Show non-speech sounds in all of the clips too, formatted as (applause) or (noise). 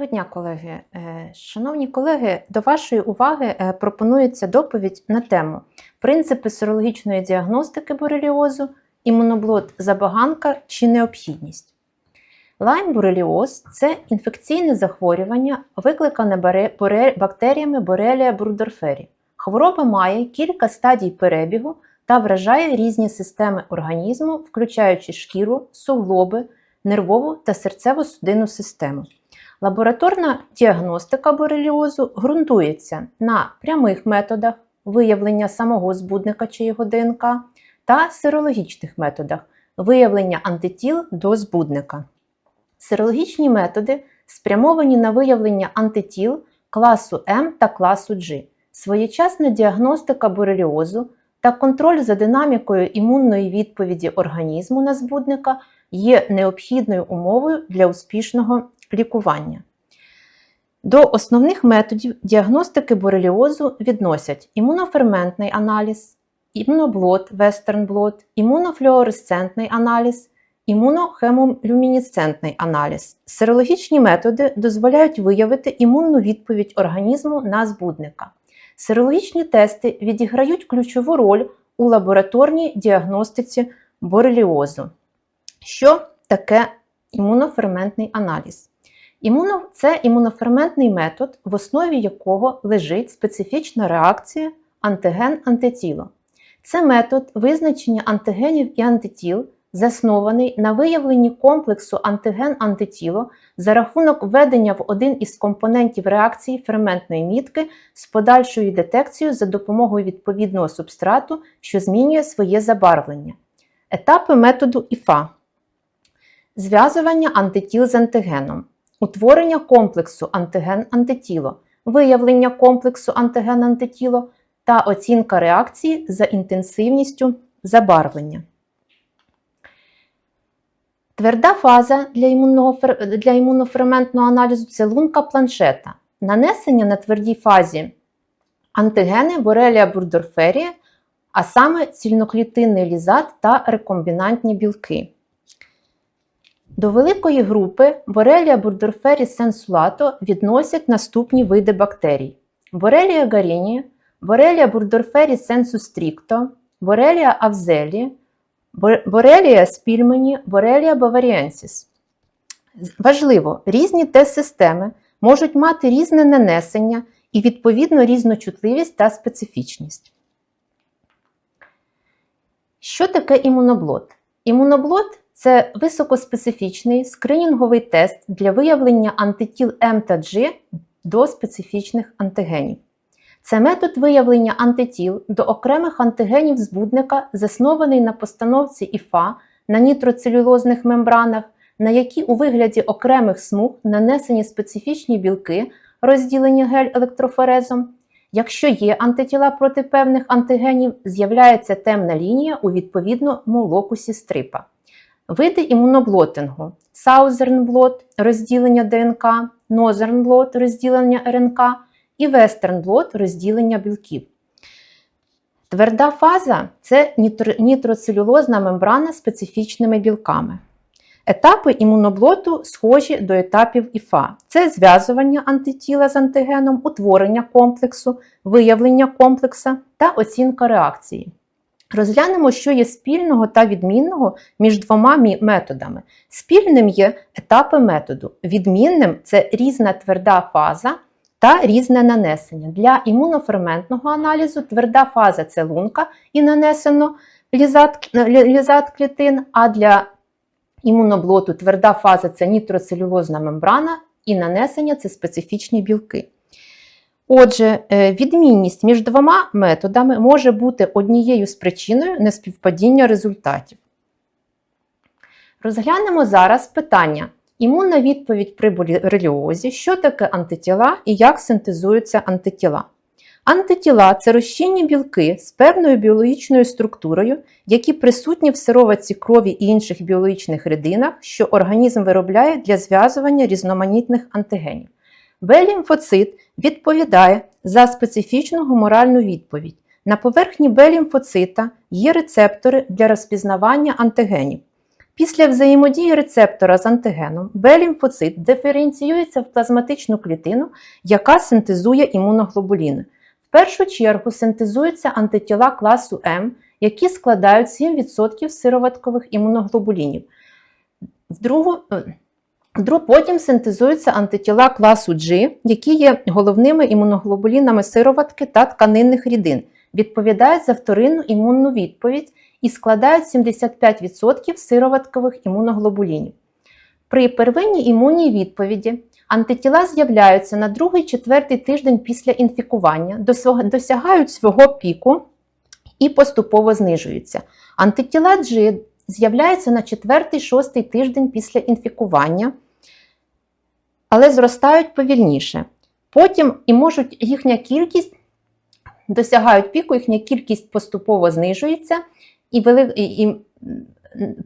Доброго дня, колеги. Е, Шановні колеги, до вашої уваги е, пропонується доповідь на тему принципи серологічної діагностики бореліозу, імуноблот забаганка чи необхідність. Лайм-бореліоз це інфекційне захворювання, викликане бактеріями Borrelia burgdorferi. Хвороба має кілька стадій перебігу та вражає різні системи організму, включаючи шкіру, суглоби, нервову та серцево-судинну систему. Лабораторна діагностика бореліозу ґрунтується на прямих методах виявлення самого збудника чи його ДНК та серологічних методах виявлення антитіл до збудника. Серологічні методи спрямовані на виявлення антитіл класу М та класу G. Своєчасна діагностика бореліозу та контроль за динамікою імунної відповіді організму на збудника є необхідною умовою для успішного лікування. До основних методів діагностики бореліозу відносять імуноферментний аналіз, імуноблот, вестернблот, імунофлюоресцентний аналіз, імунохемолюмінесцентний аналіз. Серологічні методи дозволяють виявити імунну відповідь організму на збудника. Серологічні тести відіграють ключову роль у лабораторній діагностиці бореліозу. Що таке імуноферментний аналіз? Імуно це імуноферментний метод, в основі якого лежить специфічна реакція антиген-антитіло. Це метод визначення антигенів і антитіл, заснований на виявленні комплексу антиген-антитіло за рахунок введення в один із компонентів реакції ферментної мітки з подальшою детекцією за допомогою відповідного субстрату, що змінює своє забарвлення. Етапи методу ІФА. Зв'язування антитіл з антигеном, утворення комплексу антиген-антитіло, виявлення комплексу антиген-антитіло та оцінка реакції за інтенсивністю забарвлення. Тверда фаза для, для імуноферментного аналізу це лунка планшета. Нанесення на твердій фазі антигени Borrelia burgdorferi, а саме цільноклітинний лізат та рекомбінантні білки. До великої групи Borrelia burgdorferi sensulato відносять наступні види бактерій: Borrelia garini, Borrelia burgdorferi sensu stricto, Borrelia avzeli, Borrelia spilmeni, Borrelia bavariensis. Важливо, різні тест-системи можуть мати різне нанесення і відповідно різну чутливість та специфічність. Що таке імуноблот? Імуноблот це високоспецифічний скринінговий тест для виявлення антитіл М до специфічних антигенів. Це метод виявлення антитіл до окремих антигенів збудника, заснований на постановці ІФА на нітроцелюлозних мембранах, на які у вигляді окремих смуг нанесені специфічні білки, розділені гель-електрофорезом. Якщо є антитіла проти певних антигенів, з'являється темна лінія у відповідному локусі стрипа. Види імуноблотингу: Саузернблот розділення ДНК, Нозернблот розділення РНК і Вестернблот розділення білків. Тверда фаза це нітроцелюлозна мембрана з специфічними білками. Етапи імуноблоту схожі до етапів ІФА. Це зв'язування антитіла з антигеном, утворення комплексу, виявлення комплекса та оцінка реакції. Розглянемо, що є спільного та відмінного між двома методами. Спільним є етапи методу, відмінним це різна тверда фаза та різне нанесення. Для імуноферментного аналізу тверда фаза це лунка і нанесено лізат, клітин, а для імуноблоту тверда фаза це нітроцелюлозна мембрана і нанесення це специфічні білки. Отже, е, відмінність між двома методами може бути однією з причиною неспівпадіння результатів. Розглянемо зараз питання. Імунна відповідь при бореліозі, що таке антитіла і як синтезуються антитіла. Антитіла це розчинні білки з певною біологічною структурою, які присутні в сироватці крові і інших біологічних рідинах, що організм виробляє для зв'язування різноманітних антигенів. Б-лімфоцит відповідає за специфічну гуморальну відповідь. На поверхні Б-лімфоцита є рецептори для розпізнавання антигенів. Після взаємодії рецептора з антигеном Б-лімфоцит диференціюється в плазматичну клітину, яка синтезує імуноглобуліни. В першу чергу синтезуються антитіла класу М, які складають 7% сироваткових імуноглобулінів. В другу, е, потім синтезуються антитіла класу G, які є головними імуноглобулінами сироватки та тканинних рідин, відповідають за вторинну імунну відповідь і складають 75% сироваткових імуноглобулінів. При первинній імунній відповіді антитіла з'являються на другий-четвертий тиждень після інфікування, досягають свого піку і поступово знижуються. Антитіла G з'являються на 4-6 тиждень після інфікування, але зростають повільніше. Потім і можуть їхня кількість досягають піку, їхня кількість поступово знижується, і, вели, і,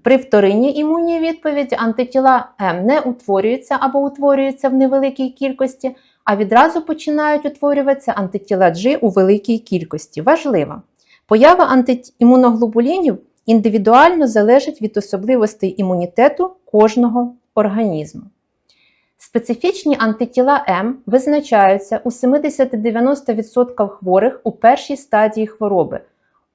при вторинній імунній відповіді антитіла М не утворюються або утворюються в невеликій кількості, а відразу починають утворюватися антитіла G у великій кількості. Важливо! Поява антиімуноглобулінів індивідуально залежить від особливостей імунітету кожного організму. Специфічні антитіла М визначаються у 70-90% хворих у першій стадії хвороби,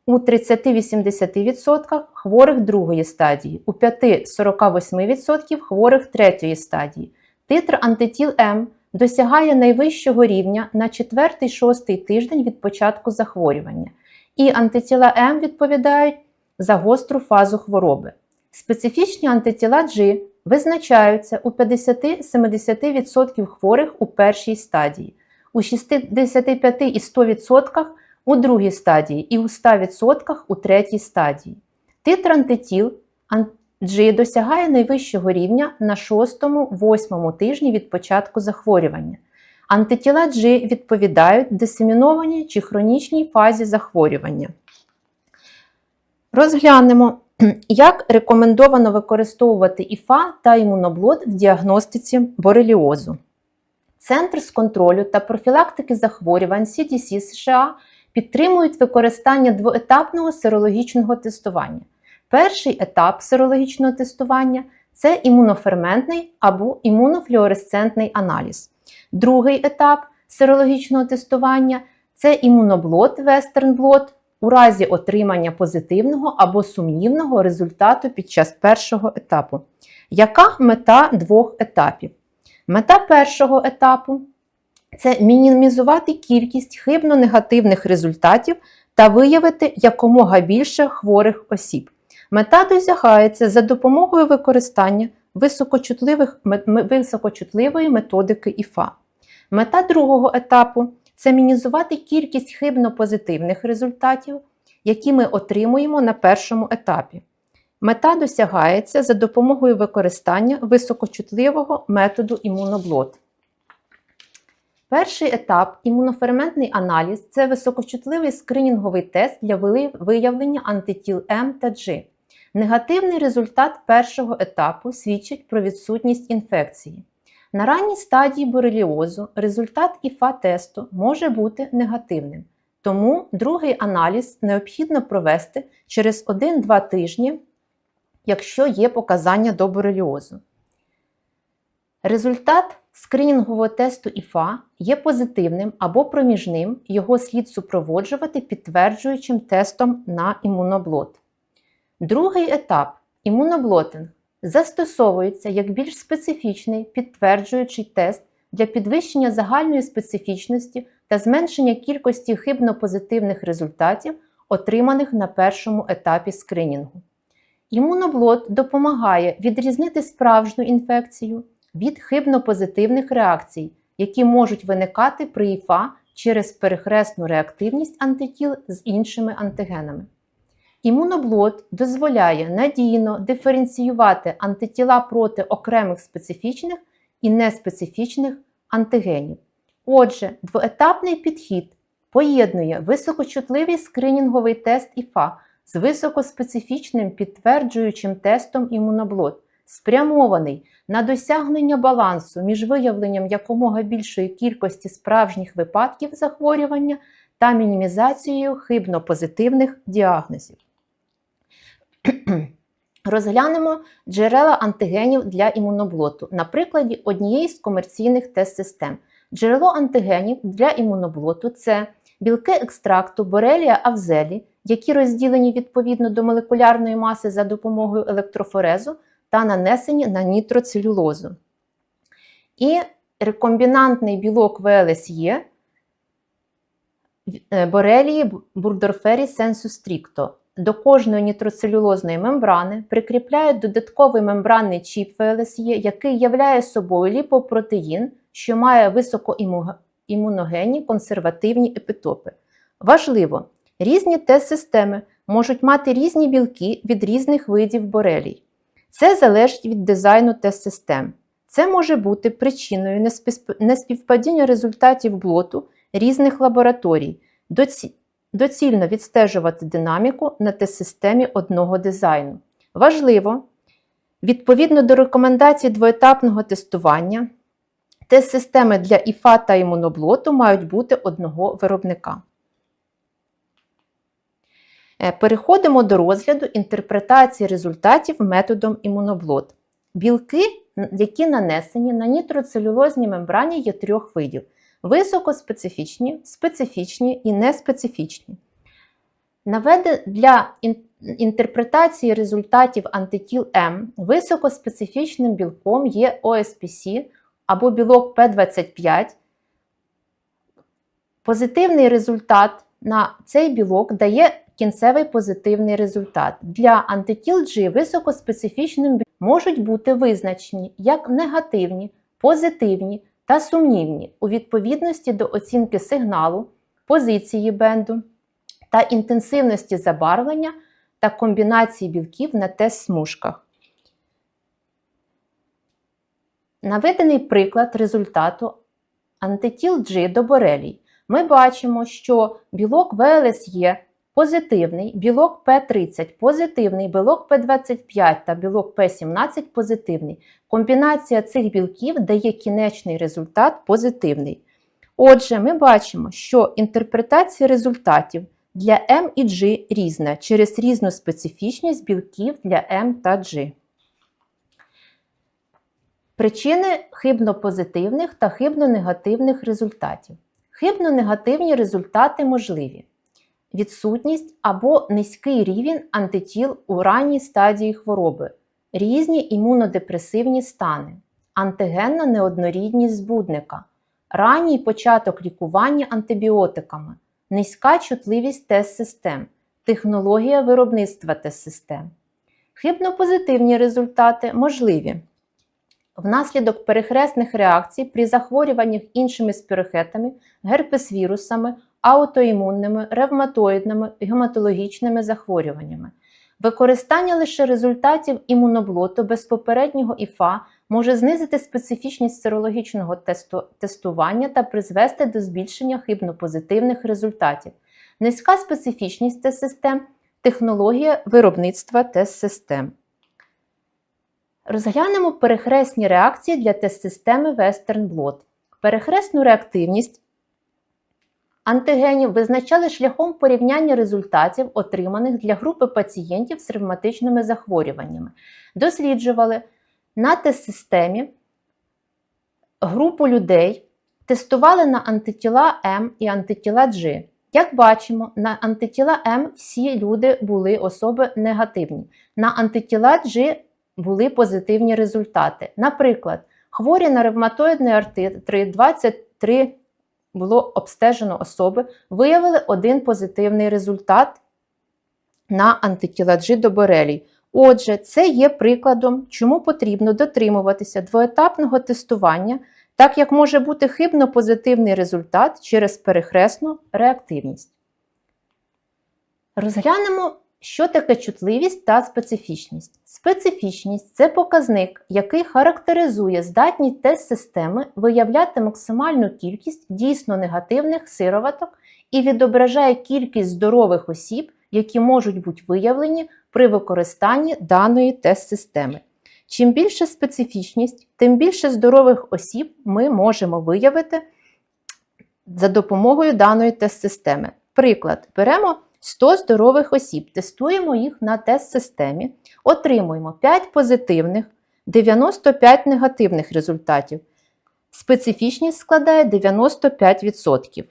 у 30-80% хворих другої стадії, у 5-48% хворих третьої стадії. Титр антитіл М досягає найвищого рівня на 4-6 тиждень від початку захворювання, і антитіла М відповідають за гостру фазу хвороби. Специфічні антитіла G визначаються у 50-70% хворих у першій стадії, у 65 і 100% у другій стадії і у 100% у третій стадії. Титр антитіл G досягає найвищого рівня на 6-8 тижні від початку захворювання. Антитіла G відповідають дисемінованій чи хронічній фазі захворювання. Розглянемо, (clears throat) як рекомендовано використовувати ІФА та імуноблот в діагностиці бореліозу. Центр з контролю та профілактики захворювань CDC США підтримують використання двоетапного серологічного тестування. Перший етап серологічного тестування це імуноферментний або імунофлюоресцентний аналіз. Другий етап серологічного тестування це імуноблот blot у разі отримання позитивного або сумнівного результату під час першого етапу. Яка мета двох етапів? Мета першого етапу це мінімізувати кількість хибно-негативних результатів та виявити якомога більше хворих осіб. Мета досягається за допомогою використання високочутливих, високочутливої методики ІФА. Мета другого етапу це мінімізувати кількість хибно-позитивних результатів, які ми отримуємо на першому етапі. Мета досягається за допомогою використання високочутливого методу імуноблот. Перший етап імуноферментний аналіз це високочутливий скринінговий тест для виявлення антитіл М та G. Негативний результат першого етапу свідчить про відсутність інфекції. На ранній стадії бореліозу результат ІФА-тесту може бути негативним, тому другий аналіз необхідно провести через 1-2 тижні, якщо є показання до бореліозу. Результат скринінгового тесту ІФА є позитивним або проміжним, його слід супроводжувати підтверджуючим тестом на імуноблот. Другий етап імуноблотинг застосовується як більш специфічний підтверджуючий тест для підвищення загальної специфічності та зменшення кількості хибно-позитивних результатів, отриманих на першому етапі скринінгу. Імуноблот допомагає відрізнити справжню інфекцію від хибно-позитивних реакцій, які можуть виникати при ІФА через перехресну реактивність антитіл з іншими антигенами. Імуноблот дозволяє надійно диференціювати антитіла проти окремих специфічних і неспецифічних антигенів. Отже, двоетапний підхід поєднує високочутливий скринінговий тест ІФА з високоспецифічним підтверджуючим тестом імуноблот, спрямований на досягнення балансу між виявленням якомога більшої кількості справжніх випадків захворювання та мінімізацією хибно-позитивних діагнозів. (clears throat) Розглянемо джерела антигенів для імуноблоту на прикладі однієї з комерційних тест-систем. Джерело антигенів для імуноблоту це білки екстракту Борелія авзелі, які розділені відповідно до молекулярної маси за допомогою електрофорезу та нанесені на нітроцелюлозу. І рекомбінантний білок ВЛСЄ Борелії бурдорфері сенсу стрікто. До кожної нітроцелюлозної мембрани прикріпляють додатковий мембранний чіп ВЛСЄ, який являє собою ліпопротеїн, що має високоімуногенні консервативні епітопи. Важливо, різні тест-системи можуть мати різні білки від різних видів борелій. Це залежить від дизайну тест-систем. Це може бути причиною неспівпадіння результатів блоту різних лабораторій. Доцільно відстежувати динаміку на тест-системі одного дизайну. Важливо, відповідно до рекомендацій двоетапного тестування, тест-системи для ІФА та імуноблоту мають бути одного виробника. Е, переходимо до розгляду інтерпретації результатів методом імуноблот. Білки, які нанесені на нітроцелюлозній мембрані, є трьох видів високоспецифічні, специфічні і неспецифічні. Для інтерпретації результатів антитіл М високоспецифічним білком є ОСПС або білок П25. Позитивний результат на цей білок дає кінцевий позитивний результат. Для антитіл G високоспецифічним білком можуть бути визначені як негативні, позитивні та сумнівні у відповідності до оцінки сигналу, позиції бенду та інтенсивності забарвлення та комбінації білків на тест-смужках. Наведений приклад результату антитіл G до борелій. Ми бачимо, що білок ВЛСЄ позитивний, білок П30 позитивний, білок П25 та білок П17 позитивний. Комбінація цих білків дає кінечний результат позитивний. Отже, ми бачимо, що інтерпретація результатів для М і G різна через різну специфічність білків для М та G. Причини хибно-позитивних та хибно-негативних результатів. Хибно-негативні результати можливі відсутність або низький рівень антитіл у ранній стадії хвороби, різні імунодепресивні стани, антигенна неоднорідність збудника, ранній початок лікування антибіотиками, низька чутливість тест-систем, технологія виробництва тест-систем. Хибно-позитивні результати можливі. Внаслідок перехресних реакцій при захворюваннях іншими спірохетами, герпес-вірусами, аутоімунними, ревматоїдними гематологічними захворюваннями. Використання лише результатів імуноблоту без попереднього ІФА може знизити специфічність серологічного тесту тестування та призвести до збільшення хибно-позитивних результатів. Низька специфічність тест-систем, технологія виробництва тест-систем. Розглянемо перехресні реакції для тест-системи Western Blot. Перехресну реактивність антигенів визначали шляхом порівняння результатів, отриманих для групи пацієнтів з ревматичними захворюваннями. Досліджували на тест-системі групу людей, тестували на антитіла М і антитіла G. Як бачимо, на антитіла М всі люди були особи негативні. На антитіла G були позитивні результати. Наприклад, хворі на ревматоїдний артрит 23 було обстежено особи, виявили один позитивний результат на антитіла G до борелій. Отже, це є прикладом, чому потрібно дотримуватися двоетапного тестування, так як може бути хибно позитивний результат через перехресну реактивність. Розглянемо що таке чутливість та специфічність? Специфічність це показник, який характеризує здатність тест-системи виявляти максимальну кількість дійсно негативних сироваток і відображає кількість здорових осіб, які можуть бути виявлені при використанні даної тест-системи. Чим більше специфічність, тим більше здорових осіб ми можемо виявити за допомогою даної тест-системи. Приклад, беремо 100 здорових осіб. Тестуємо їх на тест-системі, отримуємо 5 позитивних, 95 негативних результатів. Специфічність складає 95%.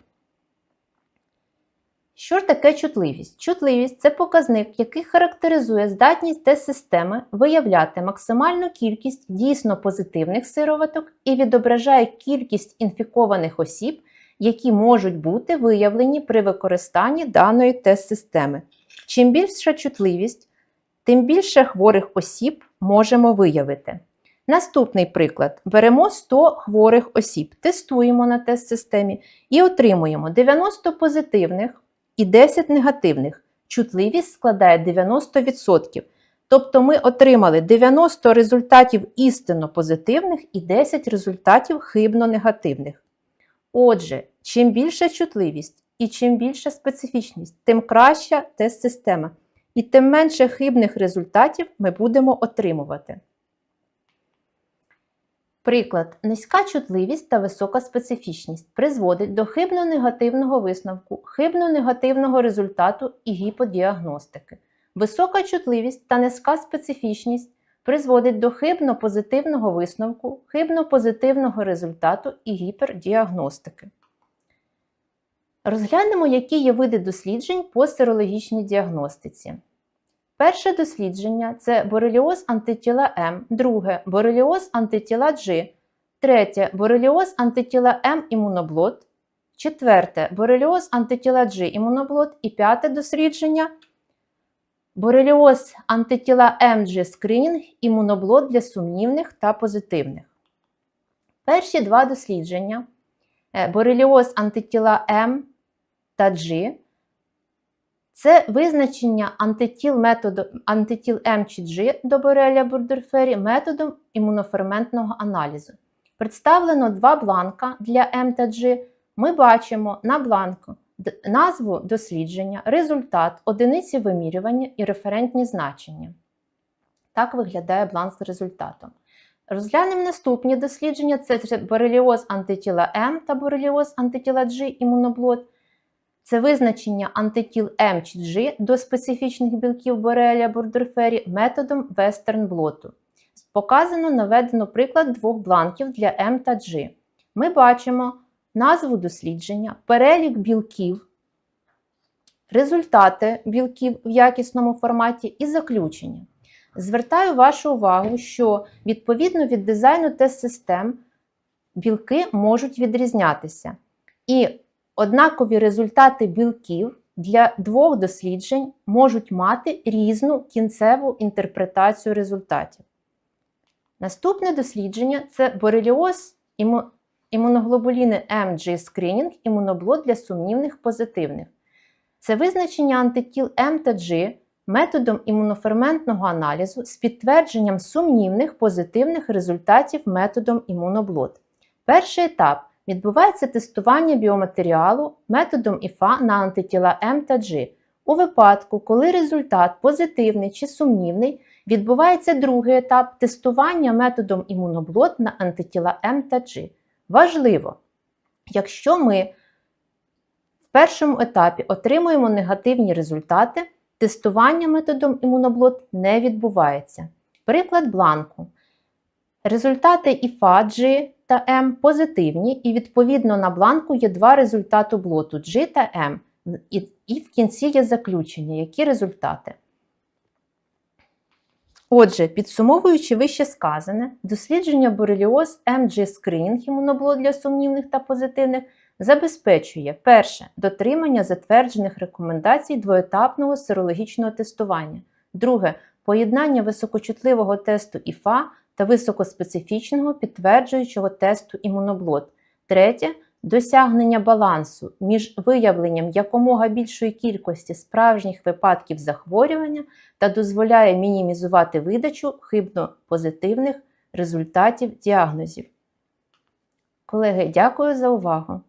Що ж таке чутливість? Чутливість це показник, який характеризує здатність тест-системи виявляти максимальну кількість дійсно позитивних сироваток і відображає кількість інфікованих осіб, які можуть бути виявлені при використанні даної тест-системи. Чим більша чутливість, тим більше хворих осіб можемо виявити. Наступний приклад: беремо 100 хворих осіб, тестуємо на тест-системі і отримуємо 90 позитивних і 10 негативних. Чутливість складає 90%. Тобто ми отримали 90 результатів істинно позитивних і 10 результатів хибно негативних. Отже, чим більша чутливість і чим більша специфічність, тим краща тест-система. І тим менше хибних результатів ми будемо отримувати. Приклад, низька чутливість та висока специфічність призводить до хибно-негативного висновку, хибно-негативного результату і гіподіагностики. Висока чутливість та низька специфічність призводить до хибно-позитивного висновку, хибно-позитивного результату і гіпердіагностики. Розглянемо, які є види досліджень по серологічній діагностиці. Перше дослідження це бореліоз антитіла М, друге бореліоз антитіла G, третє бореліоз антитіла М імуноблот, четверте бореліоз антитіла G імуноблот і п'яте дослідження бореліоз антитіла МG скринінг імуноблот для сумнівних та позитивних. Перші два дослідження е, бореліоз антитіла М та G це визначення антитіл методу антитіл М чи G до Борелія бурдерфері методом імуноферментного аналізу. Представлено два бланка для М та G. Ми бачимо на бланку назву дослідження, результат, одиниці вимірювання і референтні значення. Так виглядає бланк з результатом. Розглянемо наступні дослідження: це бореліоз антитіла М та бореліоз антитіла G імуноблот. Це визначення антитіл М чи G до специфічних білків Борелія бурдерфері методом вестернблоту. Показано наведено приклад двох бланків для М та G. Ми бачимо назву дослідження, перелік білків, результати білків в якісному форматі і заключення. Звертаю вашу увагу, що відповідно від дизайну тест-систем білки можуть відрізнятися. І однакові результати білків для двох досліджень можуть мати різну кінцеву інтерпретацію результатів. Наступне дослідження це бореліоз імуноглобуліни MG скринінг імуноблот для сумнівних позитивних. Це визначення антитіл М та G методом імуноферментного аналізу з підтвердженням сумнівних позитивних результатів методом імуноблот. Перший етап відбувається тестування біоматеріалу методом ІФА на антитіла М та G. У випадку, коли результат позитивний чи сумнівний, відбувається другий етап тестування методом імуноблот на антитіла М та G. Важливо, якщо ми в першому етапі отримуємо негативні результати, тестування методом імуноблот не відбувається. Приклад бланку. Результати ІФА G та М позитивні, і відповідно на бланку є два результати блоту G та M. І в кінці є заключення, які результати. Отже, підсумовуючи вище сказане, дослідження бореліоз MG скринінг імуноблот для сумнівних та позитивних забезпечує перше дотримання затверджених рекомендацій двоетапного серологічного тестування, друге поєднання високочутливого тесту ІФА та високоспецифічного підтверджуючого тесту імуноблот, третє досягнення балансу між виявленням якомога більшої кількості справжніх випадків захворювання та дозволяє мінімізувати видачу хибно позитивних результатів діагнозів. Колеги, дякую за увагу!